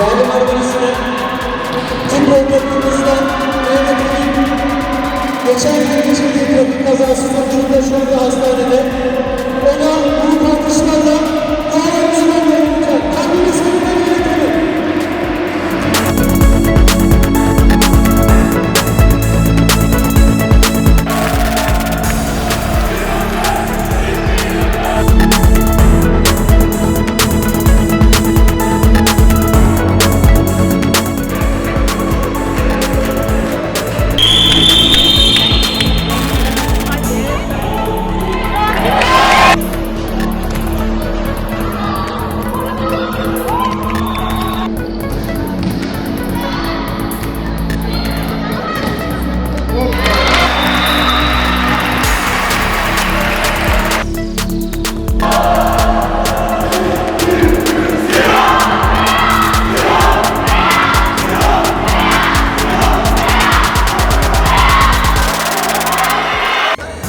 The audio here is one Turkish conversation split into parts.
Yani var birisine. Çıkmayın.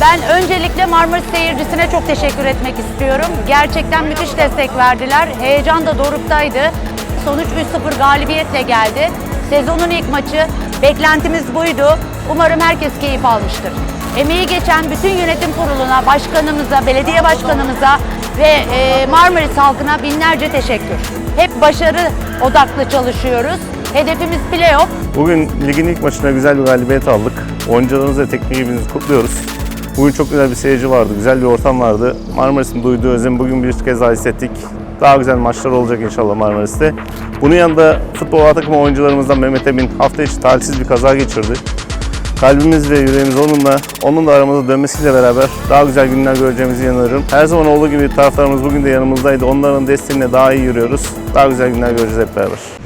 Ben öncelikle Marmaris seyircisine çok teşekkür etmek istiyorum. Gerçekten müthiş destek verdiler. Heyecan da doruktaydı. Sonuç 3-0 galibiyetle geldi. Sezonun ilk maçı. Beklentimiz buydu. Umarım herkes keyif almıştır. Emeği geçen bütün yönetim kuruluna, başkanımıza, belediye başkanımıza ve e, Marmaris halkına binlerce teşekkür. Hep başarı odaklı çalışıyoruz. Hedefimiz playoff. Bugün ligin ilk maçında güzel bir galibiyet aldık. Oyuncularımızı ve teknik ekibimizi kutluyoruz. Bugün çok güzel bir seyirci vardı, güzel bir ortam vardı. Marmaris'in duyduğu özlemi bugün bir kez daha hissettik. Daha güzel maçlar olacak inşallah Marmaris'te. Bunun yanında futbol A takımı oyuncularımızdan Mehmet Emin hafta içi talihsiz bir kaza geçirdi. Kalbimiz ve yüreğimiz onunla, onun da aramıza dönmesiyle beraber daha güzel günler göreceğimizi inanıyorum. Her zaman olduğu gibi taraftarımız bugün de yanımızdaydı. Onların desteğiyle daha iyi yürüyoruz. Daha güzel günler göreceğiz hep beraber.